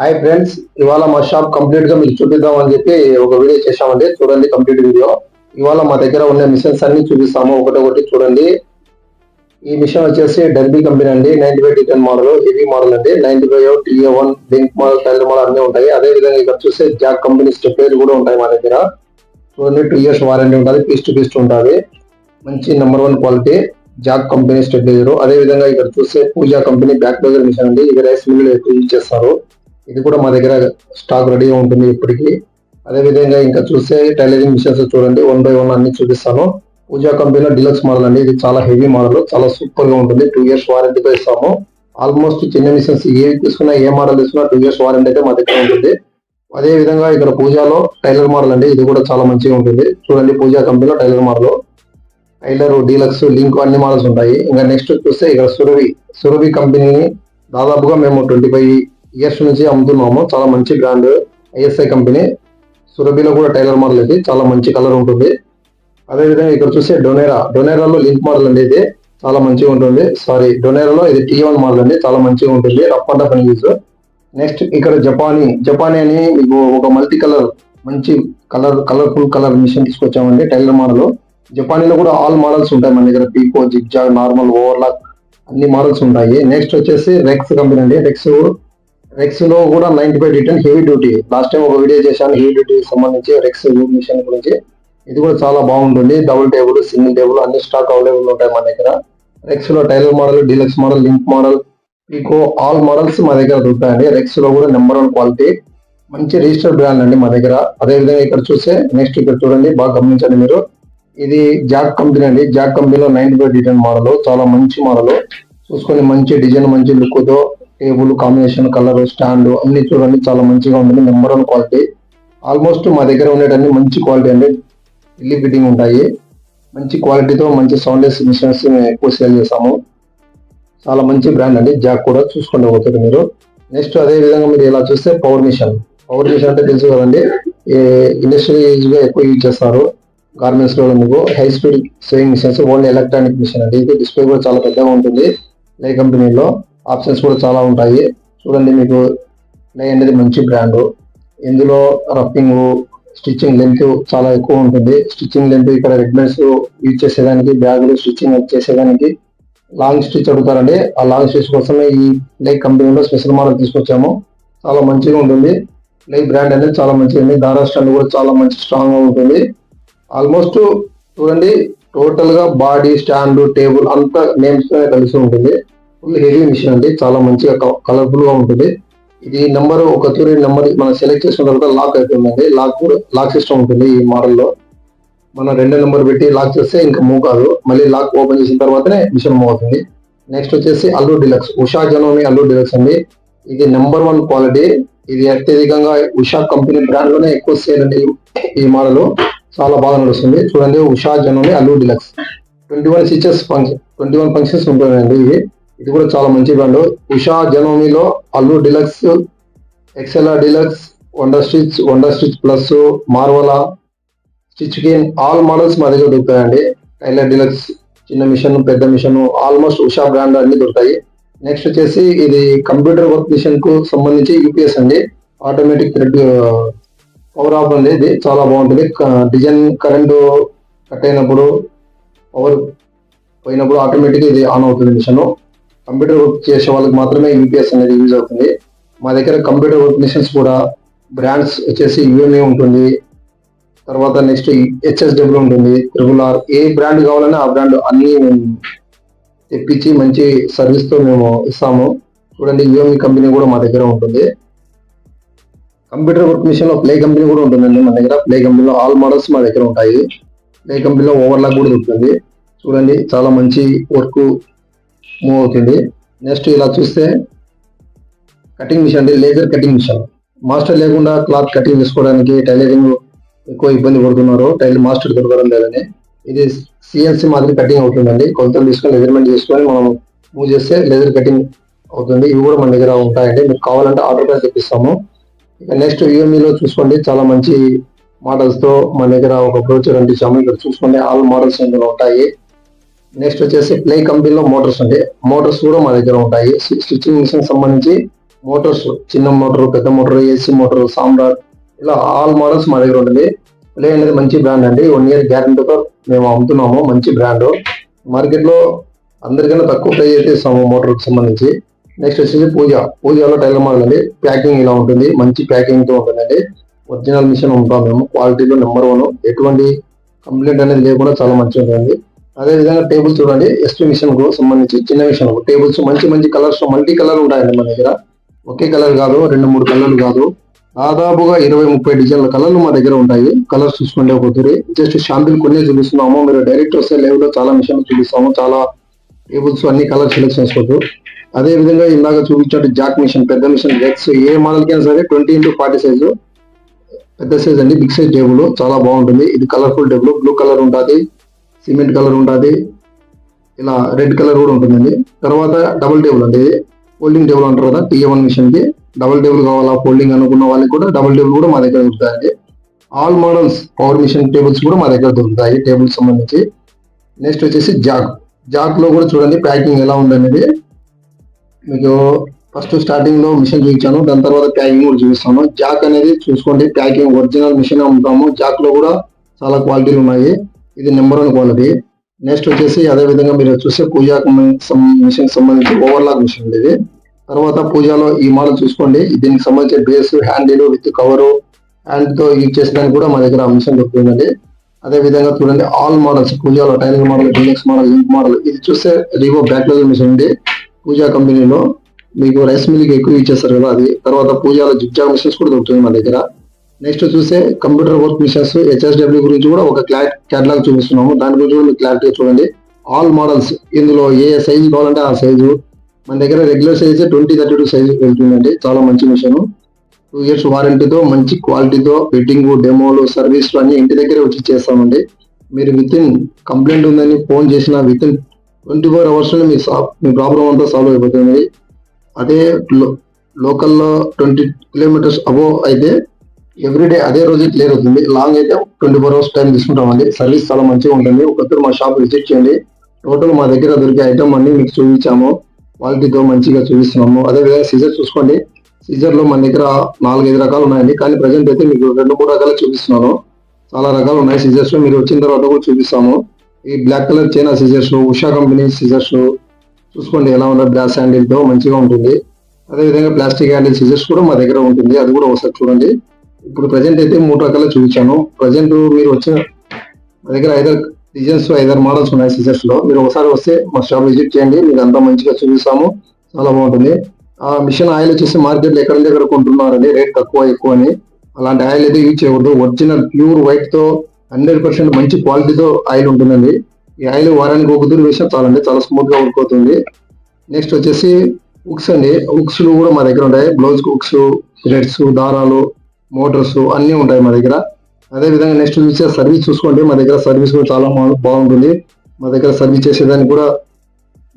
Hi friends ఇవాళ మా shop కంప్లీట్గా మీకు చూపిద్దాం అని చెప్పి ఒక వీడియో చేశామండి. చూడండి కంప్లీట్ వీడియో ఇవాళ మా దగ్గర ఉన్న మిషన్స్ అన్ని చూపిస్తాము. ఒకటొకటి చూడండి. ఈ మిషన్ వచ్చేసి డర్బీ కంపెనీ అండి. Ninety five ten model heavy model అండి. Ninety five TA one link model tailor model అన్ని ఉంటాయి. అదే విధంగా ఇక్కడ చూస్తే జాక్ కంపెనీ స్టెప్లైర్ కూడా ఉంటాయి మా దగ్గర. చూడండి టూ ఇయర్స్ వారంటీ ఉంటుంది. పీస్ టు పీస్ ఉంటుంది. మంచి number one quality Jack company stabiliser అదే విధంగా ఇక్కడ చూస్తే Pooja company back dozer machine అండి. ఇది రైస్ మిల్లు ఎక్కువ యూజ్ చేస్తారు. ఇది కూడా మా దగ్గర స్టాక్ రెడీగా ఉంటుంది ఇప్పటికీ. అదే విధంగా ఇంకా చూస్తే టైలరింగ్ మిషన్స్ చూడండి వన్ బై వన్ అన్ని చూపిస్తాను. పూజా కంపెనీలో డిలక్స్ మోడల్ అండి ఇది చాలా హెవీ మోడల్ చాలా సూపర్గా ఉంటుంది. టూ ఇయర్స్ వారంటీతో ఇస్తాము. ఆల్మోస్ట్ చిన్న మిషన్స్ ఏ తీసుకున్నా ఏ మోడల్ తీసుకున్నా టూ ఇయర్స్ వారంటీ అయితే మా దగ్గర ఉంటుంది. అదే విధంగా ఇక్కడ పూజాలో టైలర్ మోడల్ అండి ఇది కూడా చాలా మంచిగా ఉంటుంది. చూడండి పూజా కంపెనీలో tailor model tailor deluxe link అన్ని మోడల్స్ ఉంటాయి. ఇంకా నెక్స్ట్ చూస్తే ఇక్కడ సురభి సురభి కంపెనీని దాదాపుగా మేము ట్వంటీ ఫైవ్ ఇయర్స్ నుంచి అమ్ముతున్నాము చాలా మంచి బ్రాండ్ ఐఎస్ఐ కంపెనీ సురభిలో కూడా టైలర్ మోడల్ ఇది. చాలా మంచి కలర్ ఉంటుంది. అదే విధంగా ఇక్కడ చూస్తే డొనేరా డొనేరాలో లింక్ మోడల్ అండి ఇది. చాలా మంచిగా ఉంటుంది. సారీ డొనేరాలో ఇది టీ వన్ మోడల్ అండి. చాలా మంచిగా ఉంటుంది. రఫ్ అండ్ పని యూజ్ నెక్స్ట్ ఇక్కడ జపానీ జపానీ అని మీకు ఒక మల్టీ కలర్ మంచి కలర్ కలర్ఫుల్ కలర్ మిషన్ తీసుకొచ్చామండి. టైలర్ మోడల్ జపానీలో కూడా ఆల్ మోడల్స్ ఉంటాయి మన దగ్గర. పీకో జిగ్జాగ్ నార్మల్ ఓవర్లాక్ అన్ని మోడల్స్ ఉంటాయి. నెక్స్ట్ వచ్చేసి రెక్స్ కంపెనీ అండి. రెక్స్ రెక్స్లో కూడా ninety five return heavy duty last time ఒక వీడియో చేశాను హెవీ డ్యూటీ సంబంధించి రెక్స్ మిషన్ గురించి. ఇది కూడా చాలా బాగుంటుంది. డబుల్ టేబుల్ సింగిల్ టేబుల్ అన్ని స్టాక్ అవైలబుల్ ఉంటాయి మన దగ్గర. రెక్స్లో tailor model deluxe model link model pico all models మా దగ్గర దొరుకుతాయండి. రెక్స్లో కూడా నెంబర్ వన్ క్వాలిటీ మంచి రిజిస్టర్డ్ బ్రాండ్ అండి మా దగ్గర. అదే విధంగా ఇక్కడ చూస్తే నెక్స్ట్ ఇక్కడ చూడండి బాగా గమనించండి మీరు. ఇది జాక్ కంపెనీ అండి. జాక్ కంపెనీలో నైన్టీ ఫైవ్ డిజైన్ మోడల్ చాలా మంచి మోడల్ చూసుకొని మంచి డిజైన్ మంచి లుక్తో టేబుల్ కాంబినేషన్ కలర్ స్టాండ్ అన్ని చూడండి. చాలా మంచిగా ఉంటుంది. Number one quality. ఆల్మోస్ట్ మా దగ్గర ఉండేటన్ని మంచి క్వాలిటీ అండి. ఢిల్లీ ఫిట్టింగ్ ఉంటాయి. మంచి క్వాలిటీతో మంచి సౌండ్ మిషన్స్ మేము ఎక్కువ సేల్ చేస్తాము. చాలా మంచి బ్రాండ్ అండి. జాక్ కూడా చూసుకుంటూ పోతారు మీరు. నెక్స్ట్ అదే విధంగా మీరు ఇలా చూస్తే పవర్ మిషన్ పవర్ మిషన్ అంటే తెలుసు కదండి. ఇండస్ట్రియల్గా ఎక్కువ యూజ్ చేస్తారు. గార్మెంట్స్లో మీకు high speed sewing machines only electronic machine అండి. ఇది డిస్ప్లే కూడా చాలా పెద్దగా ఉంటుంది. లై. కంపెనీలో ఆప్షన్స్ కూడా చాలా ఉంటాయి. చూడండి మీకు లే అనేది మంచి బ్రాండ్. ఇందులో రఫింగ్ స్టిచ్చింగ్ లెంత్ చాలా ఎక్కువ ఉంటుంది. స్టిచ్చింగ్ లెంత్ ఇక్కడ రెడ్మెంట్స్ యూజ్ చేసేదానికి బ్యాగులు స్టిచ్చింగ్ చేసేదానికి లాంగ్ స్టిచ్ అడుగుతారండి. ఆ లాంగ్ స్టిచ్ కోసమే ఈ లైక్ కంపెనీలో స్పెషల్ మోడల్ తీసుకొచ్చాము. చాలా మంచిగా ఉంటుంది. లై బ్రాండ్ అనేది చాలా మంచిగా ఉంది. దారా స్టాండ్ కూడా చాలా మంచి స్ట్రాంగ్గా ఉంటుంది. ఆల్మోస్ట్ చూడండి టోటల్గా బాడీ స్టాండ్ టేబుల్ అంతా నేమ్స్ కలిసి ఉంటుంది. ఫుల్ హెవీ మిషన్ అండి. చాలా మంచిగా కలర్ఫుల్గా ఉంటుంది. ఇది నెంబర్ ఒక తూరి నెంబర్ మనం సెలెక్ట్ చేసిన తర్వాత లాక్ అయిపోయిందండి. లాక్ లాక్ సిస్టమ్ ఉంటుంది ఈ మోడల్లో. మనం రెండో నెంబర్ పెట్టి లాక్ చేస్తే ఇంకా మూవ్ కాదు. మళ్ళీ లాక్ ఓపెన్ చేసిన తర్వాతనే మిషన్ మూవ్ అవుతుంది. నెక్స్ట్ వచ్చేసి Allure deluxe Usha Janome Allure deluxe అండి. ఇది నెంబర్ వన్ క్వాలిటీ. ఇది అత్యధికంగా ఉషా కంపెనీ బ్రాండ్లోనే ఎక్కువ సేల్ అండి ఈ మోడల్. చాలా బాగా నడుస్తుంది. చూడండి Usha Janome Allure deluxe twenty one stitches function twenty one functions ఉంటుందండి ఇది ఇది కూడా చాలా మంచి brand Usha జనోమిలో Allure deluxe Excella deluxe wonder stitch wonder stitch plus Marvela stitch కిన్ all models మా దగ్గర దొరుకుతాయండి. టైలర్ డిలక్స్ చిన్న మిషన్ పెద్ద మిషన్ ఆల్మోస్ట్ ఉషా బ్రాండ్ అన్ని దొరుకుతాయి. నెక్స్ట్ వచ్చేసి ఇది కంప్యూటర్ వర్క్ మిషన్కు సంబంధించి యూపీఎస్ అండి. ఆటోమేటిక్ థ్రెడ్ పవర్ ఆఫ్ అండి ఇది. చాలా బాగుంటుంది. డిజైన్ కరెంటు కట్ అయినప్పుడు పవర్ పోయినప్పుడు ఆటోమేటిక్ ఇది ఆన్ అవుతుంది మిషన్. కంప్యూటర్ వర్క్ చేసే వాళ్ళకి మాత్రమే యూపీఎస్ అనేది యూజ్ అవుతుంది. మా దగ్గర కంప్యూటర్ వర్క్ మిషన్స్ కూడా బ్రాండ్స్ వచ్చేసి యుఎంఏ ఉంటుంది. తర్వాత నెక్స్ట్ హెచ్ఎస్డబ్ల్యూ ఉంటుంది. త్రిబుల్ ఆర్ ఏ బ్రాండ్ కావాలన్నా ఆ బ్రాండ్ అన్ని మేము తెప్పించి మంచి సర్వీస్తో మేము ఇస్తాము. చూడండి యుఎంఈ కంపెనీ కూడా మా దగ్గర ఉంటుంది. కంప్యూటర్ వర్క్ మిషన్లో ప్లే కంపెనీ కూడా ఉంటుందండి మన దగ్గర. ప్లే కంపెనీలో ఆల్ మోడల్స్ మా దగ్గర ఉంటాయి. ప్లే కంపెనీలో ఓవర్లాక్ కూడా దొరుకుతుంది. చూడండి చాలా మంచి వర్క్ మూవ్ అవుతుంది. నెక్స్ట్ ఇలా చూస్తే కటింగ్ మిషన్ అండి లేజర్ కటింగ్ మిషన్ మాస్టర్ లేకుండా క్లాత్ కటింగ్ చేసుకోవడానికి టైలరింగ్ ఎక్కువ ఇబ్బంది పడుతున్నారు. టైలర్ మాస్టర్ దొరకడం లేదని. ఇది సిఎన్సి మాదిరి కటింగ్ అవుతుందండి. కొలతలు తీసుకొని మెజర్మెంట్ చేసుకొని మనం మూవ్ చేస్తే లెదర్ కటింగ్ అవుతుంది. ఇవి కూడా మన దగ్గర ఉంటాయండి. మీకు కావాలంటే ఆర్డర్ కూడా తెప్పిస్తాము. ఇక నెక్స్ట్లో చూసుకోండి. చాలా మంచి మోడల్స్తో మన దగ్గర ఒక బ్రోచర్ అందించాము ఇక్కడ చూసుకోండి. ఆల్ మోడల్స్ ఇందులో ఉంటాయి. నెక్స్ట్ వచ్చేసి ప్లే కంపెనీలో మోటార్స్ ఉంటాయి మోటార్స్ కూడా మా దగ్గర ఉంటాయి. స్టిచ్చింగ్ మిషన్ సంబంధించి మోటార్స్ చిన్న మోటార్ పెద్ద మోటార్ ఏసీ మోటార్ సామ్రాట్ ఇలా ఆల్ మోడల్స్ మా దగ్గర ఉంటుంది. ప్లే అనేది మంచి బ్రాండ్ అండి. వన్ ఇయర్ గ్యారంటీతో మేము అమ్ముతున్నాము. మంచి బ్రాండ్ మార్కెట్లో అందరికన్నా తక్కువ ప్రైస్ అయితే ఇస్తాము మోటార్కి సంబంధించి. నెక్స్ట్ వచ్చేసి పూజ. పూజలో టైలర్ మోడల్ అండి. ప్యాకింగ్ ఇలా ఉంటుంది. మంచి ప్యాకింగ్తో ఉంటుందండి. ఒరిజినల్ మిషన్ ఉంటాం మేము. క్వాలిటీలో నెంబర్ వన్ ఎటువంటి కంప్లైంట్ అనేది లేకుండా చాలా మంచిగా ఉంటుంది అదే విధంగా టేబుల్ చూడండి ఎస్పీ మిషన్కు సంబంధించి చిన్న మిషన్ టేబుల్స్ మంచి మంచి కలర్స్ మల్టీ కలర్ ఉంటాయండి మన దగ్గర. ఒకే కలర్ కాదు రెండు మూడు కలర్లు కాదు. దాదాపుగా ఇరవై ముప్పై డిజైన్ల కలర్లు మా దగ్గర ఉంటాయి. కలర్స్ చూసుకుంటే ఒకసారి జస్ట్ షాంపిల్ కొన్ని చూపిస్తున్నాము. మీరు డైరెక్ట్ వస్తే లైవ్లో చాలా మిషన్లు చూపిస్తాము. చాలా టేబుల్స్ అన్ని కలర్ సెలెక్ట్ చేసుకోవచ్చు అదే విధంగా ఇందాక చూపించినట్టు జాక్ మిషన్ పెద్ద మిషన్ లెగ్స్ ఏ మోడల్ కైనా సరే ట్వంటీ ఇంటూ ఫార్టీ సైజు పెద్ద సైజ్ అండి బిగ్ సైజ్ టేబుల్ చాలా బాగుంటుంది. ఇది కలర్ఫుల్ టేబుల్ బ్లూ కలర్ ఉంటుంది. సిమెంట్ కలర్ ఉంటుంది ఇలా రెడ్ కలర్ కూడా ఉంటుందండి. తర్వాత డబుల్ టేబుల్ అండి. ఫోల్డింగ్ టేబుల్ అంటారు కదా టీఏ వన్ మిషన్కి డబుల్ టేబుల్ కావాలా? ఫోల్డింగ్ అనుకున్న వాళ్ళకి కూడా డబుల్ టేబుల్ కూడా మా దగ్గర దొరుకుతాయండి. All models power machine tables కూడా మా దగ్గర దొరుకుతాయి టేబుల్స్ సంబంధించి. నెక్స్ట్ వచ్చేసి జాక్ జాక్లో కూడా చూడండి ప్యాకింగ్ ఎలా ఉందనేది. మీకు ఫస్ట్ స్టార్టింగ్లో మిషన్ చూపించాను దాని తర్వాత ప్యాకింగ్ కూడా చూపిస్తాను. జాక్ అనేది చూసుకోండి ప్యాకింగ్ ఒరిజినల్ మిషన్ అమ్ముతాము. జాక్లో కూడా చాలా క్వాలిటీలు ఉన్నాయి. ఇది నెంబర్ వన్ క్వాలిటీ నెక్స్ట్ వచ్చేసి అదే విధంగా మీరు చూస్తే పూజా మిషన్ సంబంధించి ఓవర్లాక్ మిషన్ ఇది. తర్వాత పూజాలో ఈ మోడల్ చూసుకోండి. దీనికి సంబంధించిన బేస్ హ్యాండిల్ విత్ కవరు హ్యాండ్తో యూజ్ చేసడానికి కూడా మా దగ్గర మిషన్ దొరుకుతుందండి అదే విధంగా చూడండి all models పూజాలో tailor model deluxe model link model ఇది చూస్తే రివో బ్యాక్ మిషన్ ఉంది. పూజా కంపెనీలో మీకు రైస్ మిల్క్ ఎక్కువ యూజ్ చేస్తారు కదా అది. తర్వాత పూజాలో జిగ్జాగ్ మిషన్స్ కూడా దొరుకుతుంది మా దగ్గర. నెక్స్ట్ చూస్తే కంప్యూటర్ వర్క్ మిషన్స్ హెచ్ఎస్డబ్ల్యూ గురించి కూడా ఒక క్లాట్ క్యాటలాగ్ చూపిస్తున్నాము. దాని గురించి కూడా మీకు క్లారిటీ చూడండి. ఆల్ మోడల్స్ ఇందులో ఏ సైజు కావాలంటే ఆ సైజు మన దగ్గర regular size twenty thirty two size వెళ్తుందండి. చాలా మంచి మిషన్ టూ ఇయర్స్ వారంటీతో మంచి క్వాలిటీతో ఫిట్టింగ్ డెమోలు సర్వీస్లు అన్ని ఇంటి దగ్గరే వచ్చి చేస్తామండి. మీరు విత్ ఇన్ కంప్లైంట్ ఉందని ఫోన్ చేసిన విత్ ఇన్ ట్వంటీ ఫోర్ అవర్స్లో మీ సా- మీ ప్రాబ్లం అంతా సాల్వ్ అయిపోతుంది అదే లోకల్లో ట్వంటీ కిలోమీటర్స్ అబోవ్ అయితే ఎవ్రీడే అదే రోజు క్లియర్ అవుతుంది. లాంగ్ అయితే ట్వంటీ ఫోర్ అవర్స్ టైం తీసుకుంటామండి. సర్వీస్ చాలా మంచిగా ఉంటుంది. ఒకసారి మా షాప్ విజిట్ చేయండి. టోటల్ మా దగ్గర దొరికే ఐటమ్ అన్ని మీకు చూపించాము. క్వాలిటీతో మంచిగా చూపిస్తున్నాము. అదే విధంగా సీజర్ చూసుకోండి. సీజర్లో మన దగ్గర నాలుగైదు రకాలు ఉన్నాయండి. కానీ ప్రజెంట్ అయితే మీకు రెండు మూడు రకాలు చూపిస్తున్నాను. చాలా రకాలు ఉన్నాయి సీజర్స్ మీరు వచ్చిన తర్వాత కూడా చూపిస్తాము. ఈ black colour China scissors Usha company scissors చూసుకోండి ఎలా ఉన్నారు గ్లాస్ హ్యాండిల్తో మంచిగా ఉంటుంది. అదే విధంగా ప్లాస్టిక్ హ్యాండిల్ సీజర్స్ కూడా మా దగ్గర ఉంటుంది. అది కూడా ఒకసారి చూడండి. ఇప్పుడు ప్రజెంట్ అయితే మూడు రకాలు చూపించాను. ప్రజెంట్ మీరు వచ్చిన మా దగ్గర ఐదారు డిజైన్స్ ఐదారు మోడల్స్ ఉన్నాయి సీజర్స్లో. మీరు ఒకసారి వస్తే మా షాప్ విజిట్ చేయండి. మీకు అంతా మంచిగా చూపిస్తాము. చాలా బాగుంటుంది. ఆ మిషన్ ఆయిల్ వచ్చేసి మార్కెట్లో ఎక్కడ దగ్గర కొంటున్నారండి. రేట్ తక్కువ ఎక్కువ అని. అలాంటి ఆయిల్ అయితే యూజ్ చేయకూడదు. ఒరిజినల్ ప్యూర్ వైట్తో హండ్రెడ్ పర్సెంట్ మంచి క్వాలిటీతో ఆయిల్ ఉంటుందండి. ఈ ఆయిల్ వారానికి ఒక దూరం వేసినా చాలండి. చాలా స్మూత్గా ఉడిపోతుంది నెక్స్ట్ వచ్చేసి ఉక్స్ అండి. ఉక్స్ కూడా మా దగ్గర ఉంటాయి. బ్లౌజ్ ఉక్స్ థ్రెడ్స్ దారాలు మోటార్స్ అన్నీ ఉంటాయి మా దగ్గర. అదే విధంగా నెక్స్ట్ చూసే సర్వీస్ చూసుకోండి. మా దగ్గర సర్వీస్ కూడా చాలా బాగుంటుంది. మా దగ్గర సర్వీస్ చేసేదానికి కూడా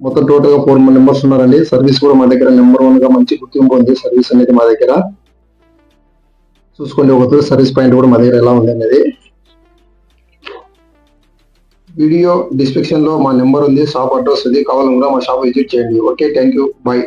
మొత్తం టోటల్గా ఫోర్ మెంబర్స్ ఉన్నారండి. సర్వీస్ కూడా మా దగ్గర నెంబర్ వన్గా మంచి గుర్తింపు ఉంది సర్వీస్ అనేది మా దగ్గర. చూసుకోండి. ఒక సర్వీస్ పాయింట్ కూడా మా దగ్గర ఎలా ఉంది అనేది. వీడియో డిస్క్రిప్షన్లో మా నెంబర్ ఉంది. షాప్ అడ్రస్ ఉంది. కావాలనుకున్నా మా షాప్ విజిట్ చేయండి. Okay thank you bye